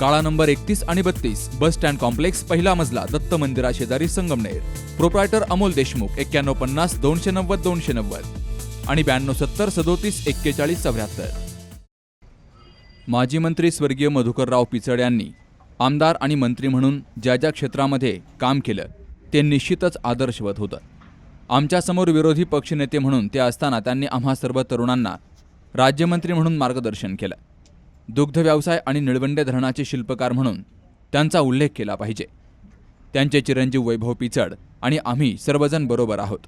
काळा नंबर एकतीस आणि बत्तीस बस स्टँड कॉम्प्लेक्स पहिला मजला दत्त मंदिरा शेजारी संगमनेर. प्रोप्रायटर अमोल देशमुख एक्क्याण्णव पन्नास दोनशे नव्वद दोनशे नव्वद. आणि ब्याण्णव सत्तर सदोतीस एक्केचाळीस चौऱ्याहत्तर. माजी मंत्री स्वर्गीय मधुकरराव पिचड यांनी आमदार आणि मंत्री म्हणून ज्या ज्या क्षेत्रामध्ये काम केलं ते निश्चितच आदर्शवत होतं. आमच्यासमोर विरोधी पक्षनेते म्हणून ते असताना त्यांनी आम्हा सर्व तरुणांना राज्यमंत्री म्हणून मार्गदर्शन केलं. दुग्ध व्यवसाय आणि निळवंडे धरणाचे शिल्पकार म्हणून त्यांचा उल्लेख केला पाहिजे. त्यांचे चिरंजीव वैभव पिचड आणि आम्ही सर्वजण बरोबर आहोत.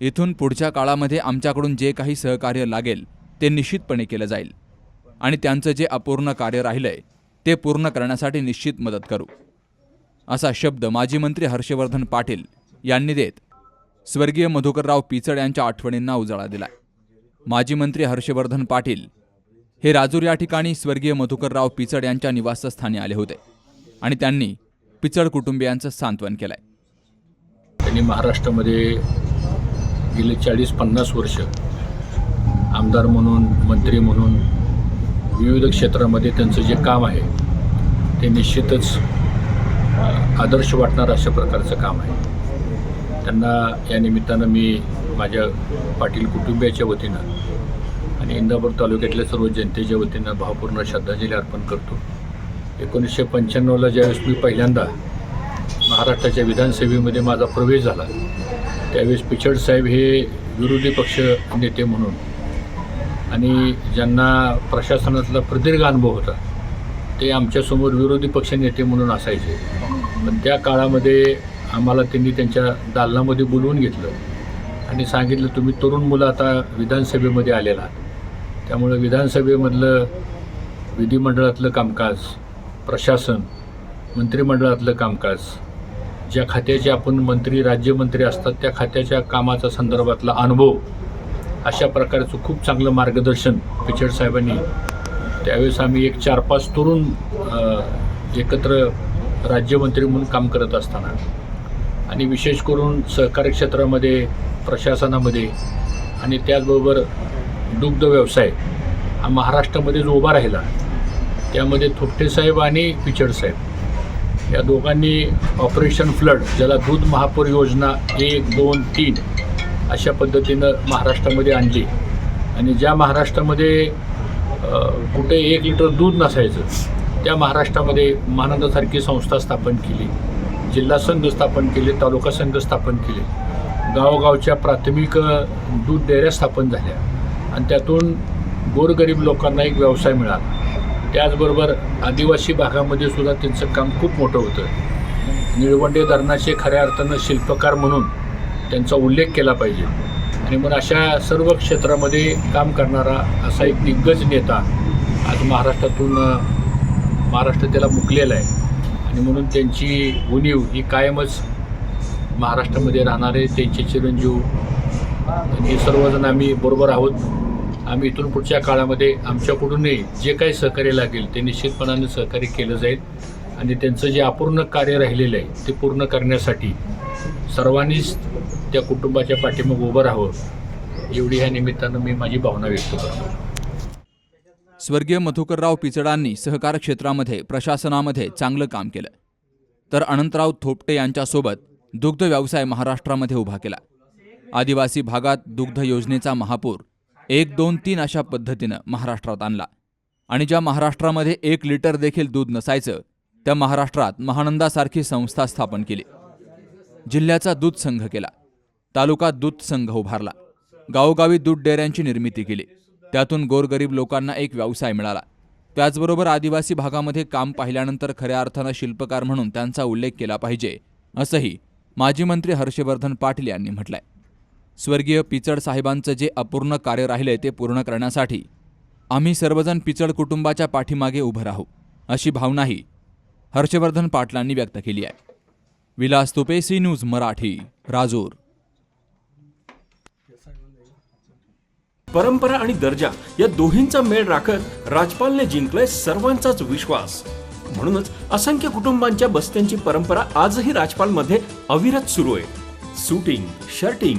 इथून पुढच्या काळामध्ये आमच्याकडून जे काही सहकार्य लागेल ते निश्चितपणे केलं जाईल. आणि त्यांचं जे अपूर्ण कार्य राहिलंय ते पूर्ण करण्यासाठी निश्चित मदत करू. असा शब्द माजी मंत्री हर्षवर्धन पाटील यांनी देत स्वर्गीय मधुकरराव पिचड यांच्या आठवणींना उजाळा दिलाय. माजी मंत्री हर्षवर्धन पाटील हे राजूर या ठिकाणी स्वर्गीय मधुकरराव पिचड यांच्या निवासस्थानी आले होते आणि त्यांनी पिचड कुटुंबियांचं सांत्वन केलंय. त्यांनी महाराष्ट्रामध्ये गेले चाळीस पन्नास वर्ष आमदार म्हणून मंत्री म्हणून विविध क्षेत्रामध्ये त्यांचं जे काम आहे ते निश्चितच आदर्श वाटणारं अशा प्रकारचं काम आहे. त्यांना या निमित्तानं मी माझ्या पाटील कुटुंबियाच्या वतीनं आणि इंदापूर तालुक्यातल्या सर्व जनतेच्या वतीनं भावपूर्ण श्रद्धांजली अर्पण करतो. एकोणीसशे पंच्याण्णवला ज्यावेळेस मी पहिल्यांदा महाराष्ट्राच्या विधानसभेमध्ये माझा प्रवेश झाला त्यावेळेस पिचड साहेब हे विरोधी पक्ष नेते म्हणून आणि ज्यांना प्रशासनातला प्रदीर्घ अनुभव होता ते आमच्यासमोर विरोधी पक्ष नेते म्हणून असायचे. पण त्या काळामध्ये आम्हाला त्यांनी त्यांच्या दालनामध्ये बोलवून घेतलं आणि सांगितलं तुम्ही तरुण मुलं आता विधानसभेमध्ये आलेला आहात. त्यामुळे विधानसभेमधलं विधिमंडळातलं कामकाज प्रशासन मंत्रिमंडळातलं कामकाज ज्या खात्याचे आपण मंत्री राज्यमंत्री असतात त्या खात्याच्या कामाचा संदर्भातला अनुभव अशा प्रकारचं खूप चांगलं मार्गदर्शन पिचड साहेबांनी त्यावेळेस आम्ही एक चार पाच तरुण एकत्र राज्यमंत्री म्हणून काम करत असताना आणि विशेष करून सहकारी क्षेत्रामध्ये प्रशासनामध्ये आणि त्याचबरोबर दुग्ध व्यवसाय हा महाराष्ट्रामध्ये जो उभा राहिला त्यामध्ये थोपटे साहेब आणि पिचड साहेब या दोघांनी ऑपरेशन फ्लड ज्याला दूध महापूर योजना एक दोन तीन अशा पद्धतीनं महाराष्ट्रामध्ये आणली. आणि ज्या महाराष्ट्रामध्ये कुठे एक लिटर दूध नसायचं त्या महाराष्ट्रामध्ये महानंदासारखी संस्था स्थापन केली जिल्हा संघ स्थापन केले तालुका संघ स्थापन केले. गावोगावच्या प्राथमिक दूध डेअऱ्या स्थापन झाल्या. आणि त्यातून गोरगरीब लोकांना एक व्यवसाय मिळाला. त्याचबरोबर आदिवासी भागामध्ये सुद्धा त्यांचं काम खूप मोठं होतं. निळवंडे धरणाचे खऱ्या अर्थानं शिल्पकार म्हणून त्यांचा उल्लेख केला पाहिजे. आणि मग अशा सर्व क्षेत्रामध्ये काम करणारा असा एक दिग्गज नेता आज महाराष्ट्रातून महाराष्ट्र त्याला मुकलेला आहे. आणि म्हणून त्यांची उणीव ही कायमच महाराष्ट्रामध्ये राहणारे त्यांचे चिरंजीव हे सर्वजण आम्ही बरोबर आहोत. आम्ही इथून पुढच्या काळामध्ये आमच्याकडूनही जे काही सहकार्य लागेल ते निश्चितपणाने सहकार्य केलं जाईल. आणि त्यांचं जे अपूर्ण कार्य राहिलेलं आहे ते पूर्ण करण्यासाठी सर्वांनीच त्या कुटुंबाच्या पाठीमाग उभं राहावं एवढी ह्या निमित्तानं मी माझी भावना व्यक्त करतो. स्वर्गीय मधुकरराव पिचडांनी सहकार क्षेत्रामध्ये प्रशासनामध्ये चांगलं काम केलं. तर अनंतराव थोपटे यांच्यासोबत दुग्ध व्यवसाय महाराष्ट्रामध्ये उभा केला. आदिवासी भागात दुग्ध योजनेचा महापूर एक दोन तीन अशा पद्धतीनं महाराष्ट्रात आणला. आणि ज्या महाराष्ट्रामध्ये एक लिटर देखील दूध नसायचं त्या महाराष्ट्रात महानंदासारखी संस्था स्थापन केली. जिल्ह्याचा दूध संघ केला. तालुका दूध संघ उभारला. गावोगावी दूध डेऱ्यांची निर्मिती केली. त्यातून गोरगरीब लोकांना एक व्यवसाय मिळाला. त्याचबरोबर आदिवासी भागामध्ये काम पाहिल्यानंतर खऱ्या अर्थानं शिल्पकार म्हणून त्यांचा उल्लेख केला पाहिजे असंही माजी मंत्री हर्षवर्धन पाटील यांनी म्हटलंय. स्वर्गीय पिचड साहेबांचं जे अपूर्ण कार्य राहिले ते पूर्ण करण्यासाठी आम्ही सर्वजण पिचड कुटुंबाच्या पाठीमागे उभं राहू अशी भावनाही हर्षवर्धन पाटलांनी व्यक्त केली आहे. Vilas Tupe C news Marathi Rajur. परंपरा आणि दर्जा या दोन्हींचा मेळ राखत राजपालने जिंकलाय सर्वांचाच विश्वास. म्हणूनच असंख्य कुटुंबांच्या बस्त्यांची परंपरा आजही राजपालमध्ये अविरत सुरू आहे. Suiting shirting